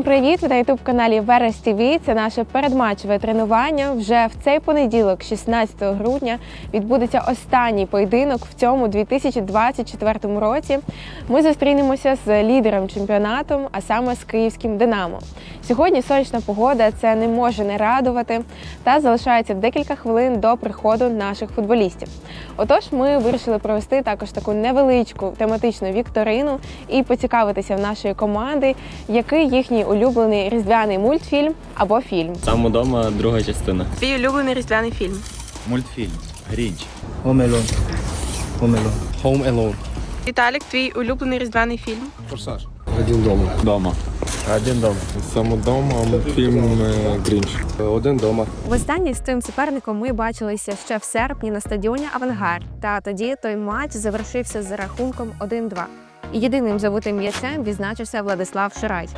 Всім привіт! На ютуб каналі Верес ТВ. Це наше передматчеве тренування. Вже в цей понеділок, 16 грудня, відбудеться останній поєдинок в цьому 2024 році. Ми зустрінемося з лідером чемпіонату, а саме з київським Динамо. Сьогодні сонячна погода це не може не радувати. Та залишається декілька хвилин до приходу наших футболістів. Отож, ми вирішили провести також таку невеличку тематичну вікторину і поцікавитися в нашої команди, який їхній улюблений різдвяний мультфільм або фільм. Там удома друга частина. Твій улюблений різдвяний фільм. Мультфільм Грінч. Home Alone. Home Alone. Home Alone. Віталік, твій улюблений різдвяний фільм. Форсаж. Один дома. Дома. Один дома. Сам дома, фільм е, Грінч. Один дома. Востаннє з цим суперником ми бачилися ще в серпні на стадіоні Авангард. Та тоді той матч завершився з рахунком 1-2. І Єдиним забутим м'ячем відзначився Владислав Ширай.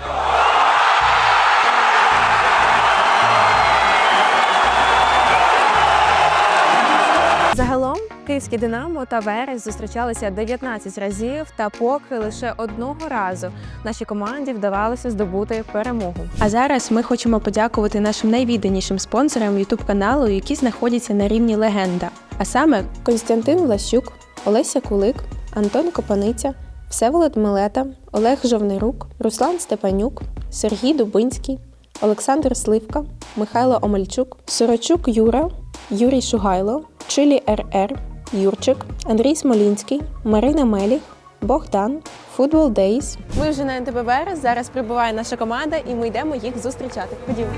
Загалом київське Динамо та Верес зустрічалися 19 разів, та поки лише одного разу нашій команді вдавалося здобути перемогу. А зараз ми хочемо подякувати нашим найвідданішим спонсорам youtube каналу, які знаходяться на рівні легенда. А саме Константин Влащук, Олеся Кулик, Антон Копаниця, Всеволод Милета, Олег Жовнирук, Руслан Степанюк, Сергій Дубинський, Олександр Сливка, Михайло Омельчук, Сорочук Юра, Юрій Шугайло, Чилі РР, Юрчик, Андрій Смолінський, Марина Меліх, Богдан, Футбол Дейс. Ми вже на НТБ Зараз прибуває наша команда, і ми йдемо їх зустрічати. Ходімо.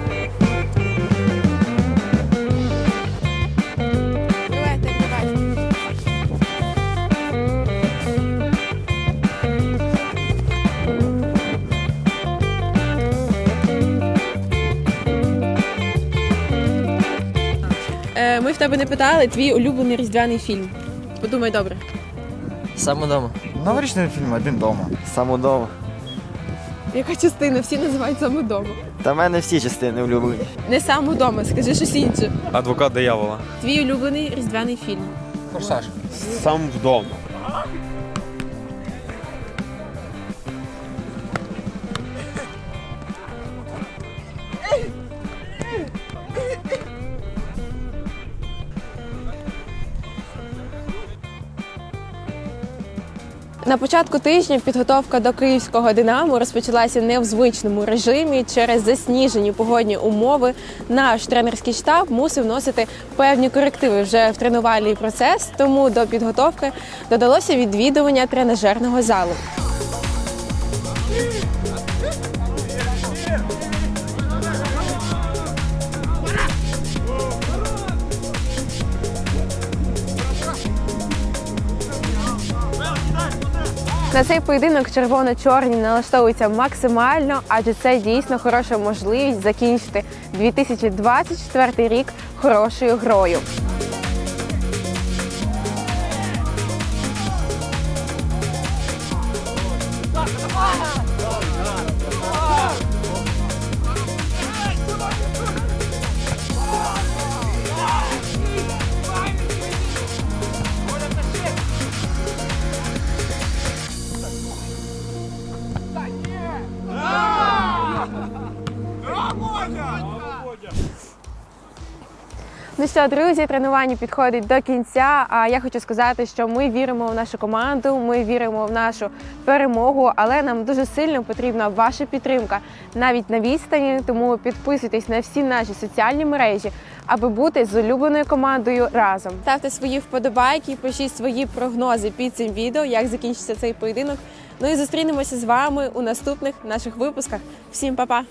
Ми в тебе не питали твій улюблений різдвяний фільм. Подумай добре. Сам удома. Новорічний фільм Один дома. Сам удома. Яка частина? Всі називають саме вдома. Та в мене всі частини улюблені. Не сам удома, скажи щось інше. Адвокат диявола. Твій улюблений різдвяний фільм. Форсаж. Сам вдома. На початку тижня підготовка до київського Динамо розпочалася не в звичному режимі. Через засніжені погодні умови наш тренерський штаб мусив вносити певні корективи вже в тренувальний процес. Тому до підготовки додалося відвідування тренажерного залу. На цей поєдинок червоно-чорні налаштовуються максимально, адже це дійсно хороша можливість закінчити 2024 рік хорошою грою. Ну що, друзі, тренування підходить до кінця. А я хочу сказати, що ми віримо в нашу команду, ми віримо в нашу перемогу, але нам дуже сильно потрібна ваша підтримка навіть на відстані. Тому підписуйтесь на всі наші соціальні мережі, аби бути з улюбленою командою разом. Ставте свої вподобайки, пишіть свої прогнози під цим відео, як закінчиться цей поєдинок. Ну і зустрінемося з вами у наступних наших випусках. Всім па-па!